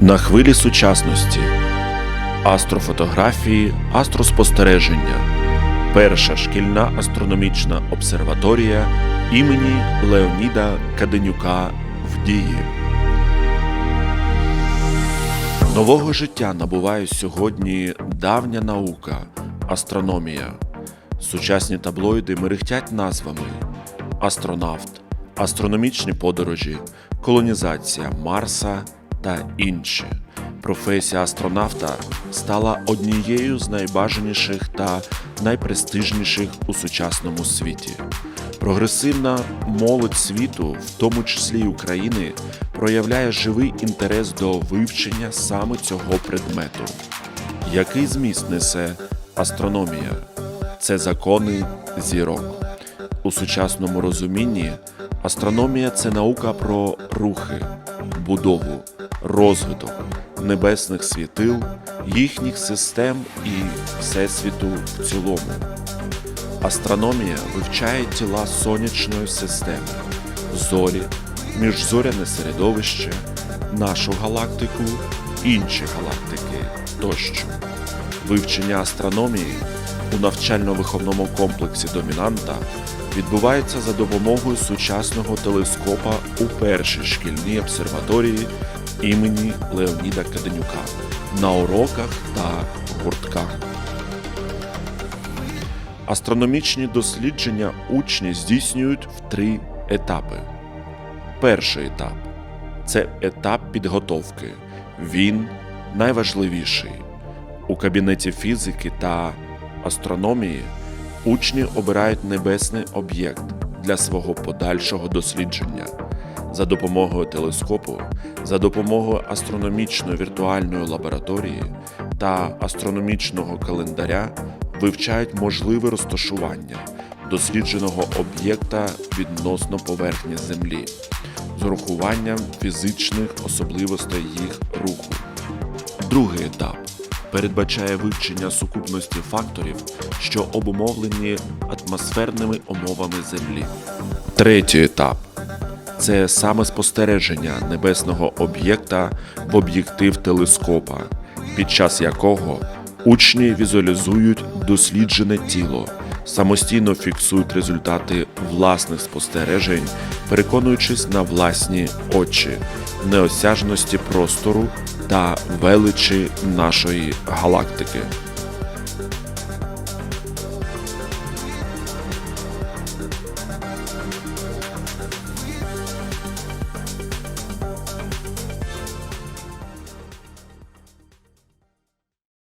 На хвилі сучасності. Астрофотографії, астроспостереження. Перша шкільна астрономічна обсерваторія імені Леоніда Каденюка в дії. Нового життя набуває сьогодні давня наука астрономія. Сучасні таблоїди мерехтять назвами астронавт, астрономічні подорожі, колонізація Марса та інші. Професія астронавта стала однією з найбажаніших та найпрестижніших у сучасному світі. Прогресивна молодь світу, в тому числі й України, проявляє живий інтерес до вивчення саме цього предмету. Який зміст несе астрономія? Це закони зірок. У сучасному розумінні астрономія це наука про рухи, будову, розвиток небесних світил, їхніх систем і всесвіту в цілому. Астрономія вивчає тіла сонячної системи, зорі, міжзоряне середовище, нашу галактику, інші галактики тощо. Вивчення астрономії у навчально-виховному комплексі домінанта відбувається за допомогою сучасного телескопа у першій шкільній обсерваторії імені Леоніда Каденюка на уроках та гуртках. Астрономічні дослідження учні здійснюють в три етапи. Перший етап це етап підготовки. Він найважливіший. У кабінеті фізики та астрономії учні обирають небесний об'єкт для свого подальшого дослідження. За допомогою телескопу, за допомогою астрономічної віртуальної лабораторії та астрономічного календаря вивчають можливе розташування дослідженого об'єкта відносно поверхні Землі з урахуванням фізичних особливостей їх руху. Другий етап передбачає вивчення сукупності факторів, що обумовлені атмосферними умовами Землі. Третій етап це саме спостереження небесного об'єкта в об'єктив телескопа, під час якого учні візуалізують досліджене тіло, самостійно фіксують результати власних спостережень, переконуючись на власні очі, неосяжності простору та величі нашої галактики.